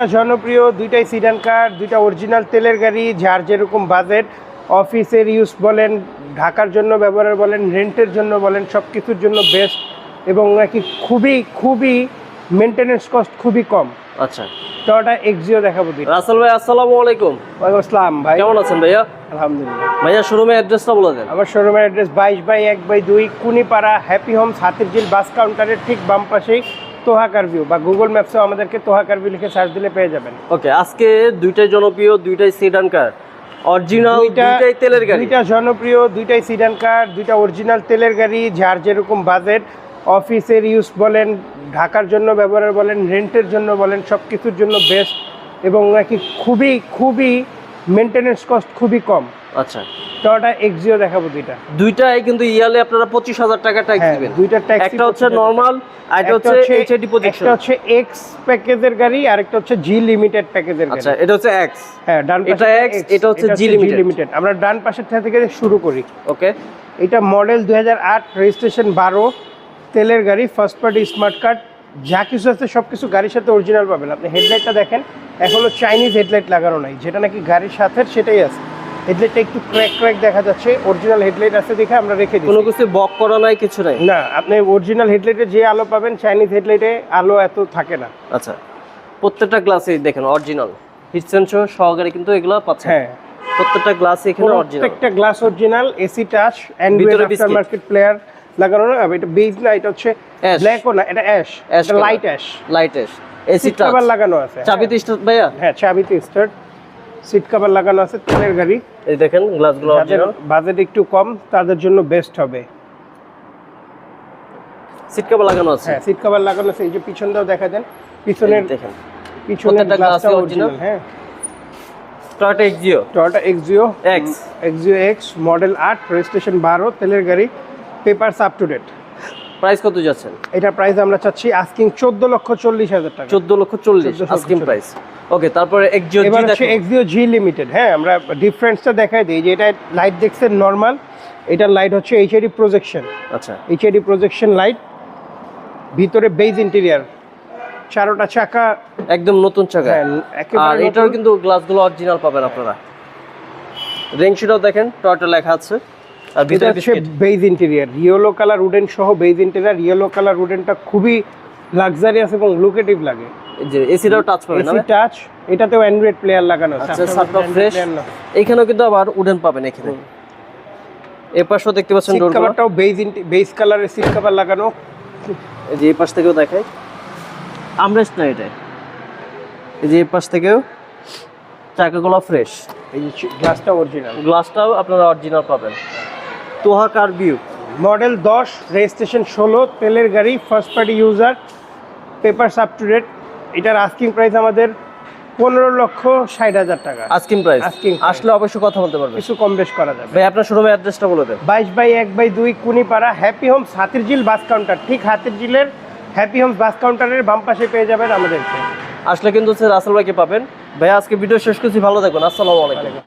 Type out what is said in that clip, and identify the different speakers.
Speaker 1: জনপ্রিয় দুইটাই সিডান কার দুইটা অরিজিনাল তেলের গাড়ি যার যেরকম বাজেট অফিসের ইউজ বলেন ঢাকার জন্য ব্যবহার বলেন রেন্টের জন্য বলেন সব কিছুর জন্য বেস্ট এবং নাকি খুবই খুবই মেনটেনেন্স কস্ট খুবই কম।
Speaker 2: আচ্ছা।
Speaker 1: টয়োটা এক্সিও দেখাবো দুইটা।
Speaker 2: রাসেল ভাই আসসালামু আলাইকুম।
Speaker 1: ওয়ালাইকুম আসসালাম ভাই।
Speaker 2: কেমন আছেন ভাইয়া?
Speaker 1: আলহামদুলিল্লাহ।
Speaker 2: ভাইয়া শোরুমের অ্যাড্রেসটা বলে দেন।
Speaker 1: আমার শোরুমের অ্যাড্রেস বাইশ বাই এক বাই দুই Kunipara happy homes Hatirjheel bus কাউন্টারের ঠিক বাম পাশেই। তোহাকার ভিউ বা গুগল ম্যাপসেও আমাদেরকে তোহাকার ভিউ লিখে সার্চ দিলে পেয়ে যাবেন।
Speaker 2: ওকে আজকে দুইটাই জনপ্রিয় দুইটাই সিডান কার অরিজিনাল
Speaker 1: দুইটা-
Speaker 2: দুইটাই তেলের গাড়ি।
Speaker 1: দুইটা জনপ্রিয় দুইটাই সিডান কার দুইটা অরিজিনাল তেলের গাড়ি যার যেরকম বাজেট অফিসের ইউজ বলেন ঢাকার জন্য ব্যবহার বলেন রেন্টের জন্য বলেন সব কিছুর জন্য বেস্ট এবং নাকি খুবই খুবই মেনটেনেন্স কস্ট খুবই কম।
Speaker 2: আচ্ছা।
Speaker 1: টয়োটা এক্সিও দেখাবো দুইটা।
Speaker 2: দুইটাই কিন্তু ইয়ালে আপনারা পঁচিশ হাজার টাকা ট্যাক্স দিবেন।
Speaker 1: দুইটা ট্যাক্স
Speaker 2: একটা হচ্ছে নর্মাল আর একটা হচ্ছে এইচআইডি প্রজেকশন
Speaker 1: একটা হচ্ছে এক্স প্যাকেজের গাড়ি আর একটা হচ্ছে জি লিমিটেড প্যাকেজের গাড়ি।
Speaker 2: আচ্ছা এটা হচ্ছে এক্স
Speaker 1: হ্যাঁ ডান
Speaker 2: এটা
Speaker 1: পাশে
Speaker 2: X, এটা হচ্ছে limited।
Speaker 1: লিমিটেড আমরা ডান পাশের থেকে শুরু করি।
Speaker 2: ওকে
Speaker 1: এটা মডেল দুই হাজার আট রেজিস্ট্রেশন বারো তেলের গাড়ি ফার্স্ট পার্টি স্মার্ট কার্ড যা কিছু আছে সব কিছু গাড়ির সাথে অরিজিনাল পাবেন। আপনি হেডলাইটটা দেখেন এখনও চাইনিজ হেডলাইট লাগানো নাই। যেটা নাকি গাড়ির সাথে সেটাই আছে। হেডলাইটটা একটু ক্র্যাক ক্র্যাক দেখা যাচ্ছে। অরিজিনাল হেডলাইট আছে দেখে আমরা রেখে দিই
Speaker 2: কোনো কিছু বক করা নাই কিছু নাই?
Speaker 1: না আপনি অরিজিনাল হেডলাইটে যে আলো পাবেন চাইনিজ হেডলাইটে আলো এত থাকে না।
Speaker 2: আচ্ছা প্রত্যেকটা গ্লাসে দেখেন অরিজিনাল হিট সেন্সর সহকারে কিন্তু এগুলো পাচ্ছেন।
Speaker 1: হ্যাঁ।
Speaker 2: প্রত্যেকটা গ্লাসে এখানে অরিজিনাল
Speaker 1: প্রত্যেকটা glass original AC touch Android after market player লাগানো না এটা বেজ না এটা হচ্ছে। ব্ল্যাকও না এটা অ্যাশ এটা লাইট অ্যাশ
Speaker 2: লাইট এস এসি
Speaker 1: সিট কভার লাগানো আছে
Speaker 2: চাবিতে স্টার্ট ভাইয়া?
Speaker 1: হ্যাঁ চাবিতে স্টার্ট সিট কভার লাগানো আছে তেলের গাড়ি।
Speaker 2: এই দেখেন গ্লাসগুলো
Speaker 1: বাজেট একটু কম তাদের জন্য বেস্ট হবে।
Speaker 2: সিট কভার লাগানো আছে?
Speaker 1: হ্যাঁ সিট কভার লাগানো আছে এই যে পিছনটাও দেখা দেন। পিছনের
Speaker 2: দেখেন।
Speaker 1: পিছনের গ্লাসটা অরিজিনাল হ্যাঁ।
Speaker 2: Toyota Axio
Speaker 1: Toyota Axio
Speaker 2: X
Speaker 1: Axio X model আট রেজিস্ট্রেশন বারো তেলের গাড়ি papers up to date
Speaker 2: price কত যাচ্ছেন?
Speaker 1: এটা প্রাইস আমরা চাচ্ছি আস্কিং চোদ্দ লক্ষ চল্লিশ হাজার টাকা।
Speaker 2: চোদ্দ লক্ষ চল্লিশ
Speaker 1: 14 লক্ষ
Speaker 2: আস্কিং প্রাইস ওকে তারপরে এক্সিও
Speaker 1: এবার হচ্ছে এক্সিও জি লিমিটেড হ্যাঁ আমরা ডিফারেন্সটা দেখাই দিই যে এটা লাইট দেখছেন নর্মাল এটার লাইট হচ্ছে এইচআইডি প্রজেকশন
Speaker 2: আচ্ছা।
Speaker 1: এইচআইডি প্রজেকশন লাইট ভিতরে বেজ ইন্টেরিয়ার চারোটা চাকা।
Speaker 2: একদম নতুন চাকা।
Speaker 1: হ্যাঁ,
Speaker 2: আর
Speaker 1: নতুন।
Speaker 2: কিন্তু গ্লাসগুলো অরিজিনাল পাবেন আপনারা। রেংশিটাও দেখেন টয়োটা লেখা আছে।
Speaker 1: এটা হচ্ছে beige interior yellow colour wooden সহ বেজ ইন্টেরিয়ার ইয়েলো কালার উডেনটা খুবই লাক্সারিয়াস এবং লুকেটিভ লাগে।
Speaker 2: যে এসিটাও টাচ পাবেন
Speaker 1: এসি টাচ এটাতেও অ্যান্ড্রয়েড প্লেয়ার লাগানো আছে।
Speaker 2: আচ্ছা সাতটা ফ্রেশ এখানেও কিন্তু আবার উডেন পাবেন এখানে। পাশেও দেখতে পাচ্ছেন
Speaker 1: কভারটাও বেজ বেজ কালারের সিট কভার লাগানো।
Speaker 2: এই যে এই পাশ থেকেও দেখাই। আমরেস্ট না এটা। এই যে এই পাশ থেকেও চাকাগুলো ফ্রেশ
Speaker 1: এই গ্লাসটা অরিজিনাল
Speaker 2: গ্লাসটাও আপনারা অরিজিনাল পাবেন। তোহা কার ভিউ
Speaker 1: মডেল দশ রেজিস্ট্রেশন ষোলো তেলের গাড়ি first party user paper up to date এটার আস্কিং প্রাইস আমাদের পনেরো লক্ষ ষাট হাজার টাকা।
Speaker 2: Asking price
Speaker 1: price।
Speaker 2: আসলে অবশ্যই কথা বলতে পারবেন।
Speaker 1: কিছু কম বেশ করা যাবে।
Speaker 2: ভাই আপনার শোরুমের অ্যাড্রেসটা বলে দেন।
Speaker 1: বাইশ বাই এক বাই দুই Kunipara happy homes Hatirjheel bus counter ঠিক হাতিরঝিলের হ্যাপি হোমস বাস কাউন্টারের বাম পাশে পেয়ে যাবেন আমাদেরকে
Speaker 2: আসলে কিন্তু হচ্ছে রাসেল ভাইকে পাবেন। ভাই আজকে ভিডিও শেষ করছি। ভালো থাকবেন। আসসালামু আলাইকুম।